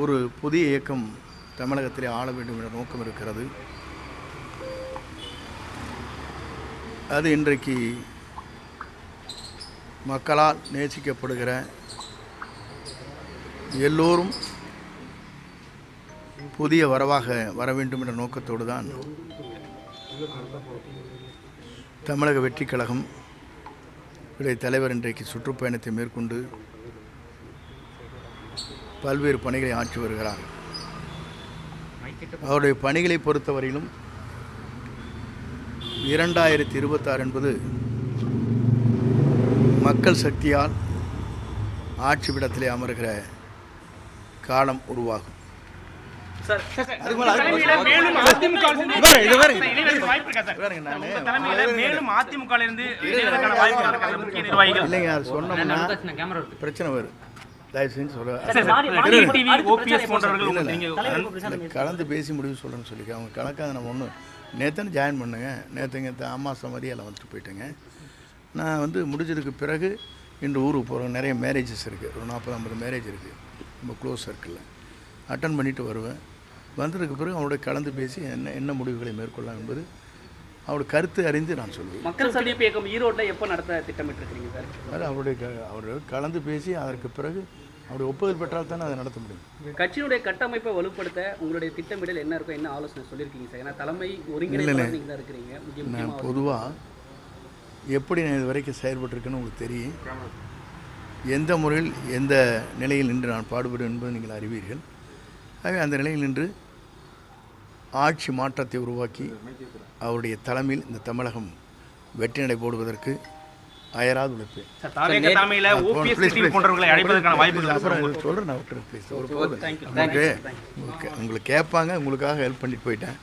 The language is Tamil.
ஒரு புதிய இயக்கம் தமிழகத்திலே ஆள வேண்டும் என்ற நோக்கம் இருக்கிறது. அது இன்றைக்கு மக்களால் நேசிக்கப்படுகிற எல்லோரும் புதிய வரவாக வர வேண்டும் என்ற நோக்கத்தோடு தான் தமிழக வெற்றி கழகம் இடைய தலைவர் இன்றைக்கு சுற்றுப்பயணத்தை மேற்கொண்டு பல்வேறு பணிகளை ஆற்றி வருகிறார். அவருடைய பணிகளை பொறுத்தவரையிலும் இரண்டாயிரத்தி இருபத்தாறு என்பது மக்கள் சக்தியால் ஆட்சி விடத்திலே அமர்கிற காலம் உருவாகும். பிரச்சனை வரும். தயவு செஞ்சு சொல்ல கலந்து பேசி முடிவு சொல்கிறேன்னு சொல்லிக்க அவங்க கணக்காக நம்ம ஒன்று நேற்றுன்னு ஜாயின் பண்ணுங்க. நேற்றுங்க அம்மாசை மாதிரி எல்லாம் வந்துட்டு போயிட்டேங்க. நான் வந்து முடிஞ்சதுக்கு பிறகு இன்று ஊருக்கு போகிறேன் நிறைய மேரேஜஸ் இருக்குது ஒரு நாற்பது ஐம்பது மேரேஜ் இருக்குது ரொம்ப க்ளோஸ் சர்க்கிளில் அட்டன் பண்ணிட்டு வருவேன். வந்ததுக்கு பிறகு அவங்களோட கலந்து பேசி என்ன என்ன முடிவுகளை மேற்கொள்ளலாம் என்பது அவருடைய கருத்து அறிந்து நான் சொல்லுவேன். மக்கள் சந்திப்பு இயக்கம் ஈரோட்டில் எப்போ நடத்த திட்டமிட்டு இருக்கீங்க சார் அது அவருடைய அவர் கலந்து பேசி அதற்கு பிறகு அவருடைய ஒப்புதல் பெற்றால் தானே அதை நடத்த முடியும். கட்சியினுடைய கட்டமைப்பை வலுப்படுத்த உங்களுடைய திட்டமிடல் என்ன இருக்கும் என்ன ஆலோசனை சொல்லியிருக்கீங்க சார்? ஏன்னா தலைமை தான் இருக்கிறீங்க நான் பொதுவாக எப்படி நான் இது வரைக்கும் செயல்பட்டிருக்கேன்னு உங்களுக்கு தெரியும். எந்த முறையில் எந்த நிலையில் நின்று நான் பாடுபடுவேன் என்பது நீங்கள் அறிவீர்கள். ஆகவே அந்த நிலையில் நின்று ஆட்சி மாற்றத்தை உருவாக்கி அவருடைய தலைமையில் இந்த தமிழகம் வெற்றி நடை போடுவதற்கு அயராது உழைப்பேன் சொல்கிறேன் நான் விட்டுறேன் ப்ளீஸ் ஒரு உங்களுக்கு கேட்பாங்க உங்களுக்காக ஹெல்ப் பண்ணிட்டு போயிட்டேன்.